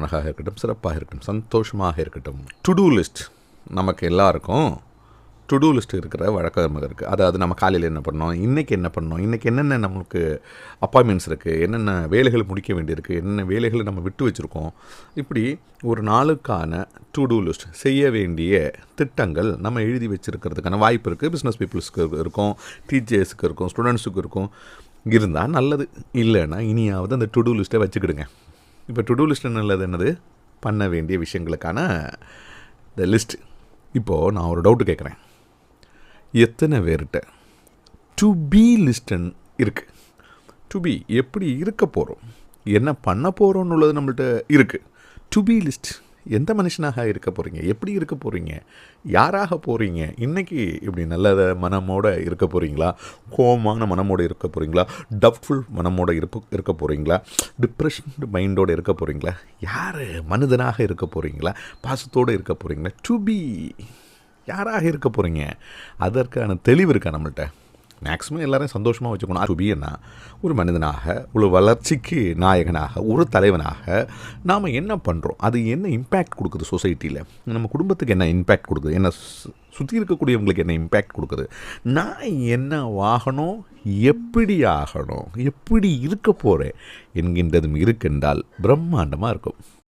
அழகாக இருக்கட்டும் சிறப்பாக இருக்கட்டும் சந்தோஷமாக இருக்கட்டும். டு டூ லிஸ்ட் நமக்கு எல்லாருக்கும் டு டூ லிஸ்ட் இருக்கிற வழக்கம் இருக்குது அதாவது நம்ம காலையில் என்ன பண்ணோம் இன்றைக்கி என்ன பண்ணோம் இன்றைக்கி என்னென்ன நம்மளுக்கு அப்பாயின்மெண்ட்ஸ் இருக்குது என்னென்ன வேலைகள் முடிக்க வேண்டியிருக்கு என்னென்ன வேலைகளை நம்ம விட்டு வச்சுருக்கோம். இப்படி ஒரு நாளுக்கான டு டூ லிஸ்ட் செய்ய வேண்டிய திட்டங்கள் நம்ம எழுதி வச்சுருக்கிறதுக்கான வாய்ப்பு இருக்குது பிஸ்னஸ் பீப்புள்ஸ்க்கு இருக்கும் டீச்சர்ஸுக்கு இருக்கும் ஸ்டூடெண்ட்ஸுக்கு இருக்கும். இருந்தால் நல்லது. இல்லைன்னா இனியாவது அந்த டு டூ லிஸ்ட்டை வச்சுக்கிடுங்க. இப்போ டு டூ லிஸ்ட் நல்லது என்னது? பண்ண வேண்டிய விஷயங்களுக்கான இந்த லிஸ்ட் இப்போது நான் ஒரு டவுட்டு கேட்குறேன். எத்தனை பேர்கிட்ட டு பி லிஸ்டன் இருக்குது டு பி எப்படி இருக்க போகிறோம் என்ன பண்ண போகிறோன்னு உள்ளது நம்மள்கிட்ட இருக்குது டு பி லிஸ்ட் எந்த மனுஷனாக இருக்க போகிறீங்க எப்படி இருக்க போகிறீங்க யாராக போகிறீங்க இன்றைக்கி இப்படி நல்ல மனமோட இருக்க போகிறீங்களா கோபமான மனமோடு இருக்க போகிறீங்களா டப்ஃபுல் மனமோடு இருப்ப இருக்க போகிறீங்களா டிப்ரெஷன் மைண்டோடு இருக்க போகிறீங்களா யார் மனிதனாக இருக்க போகிறீங்களா பாசத்தோடு இருக்க போகிறீங்களா டு பி யாராக இருக்க போகிறீங்க அதற்கான தெளிவு இருக்கா நம்மள்கிட்ட மேக்ஸிமம் எல்லாரையும் சந்தோஷமாக வச்சுக்கணும். டு என்ன ஒரு மனிதனாக ஒரு வளர்ச்சிக்கு நாயகனாக ஒரு தலைவனாக நாம் என்ன பண்ணுறோம் அது என்ன இம்பேக்ட் கொடுக்குது சொசைட்டியில் நம்ம குடும்பத்துக்கு என்ன இம்பேக்ட் கொடுக்குது? என்ன சுற்றி இருக்கக்கூடியவங்களுக்கு என்ன இம்பேக்ட் கொடுக்குது? நான் என்ன ஆகணும் எப்படி ஆகணும் எப்படி இருக்க போகிறேன் என்கின்றதும் இருக்கின்றால் பிரம்மாண்டமாக இருக்கும்.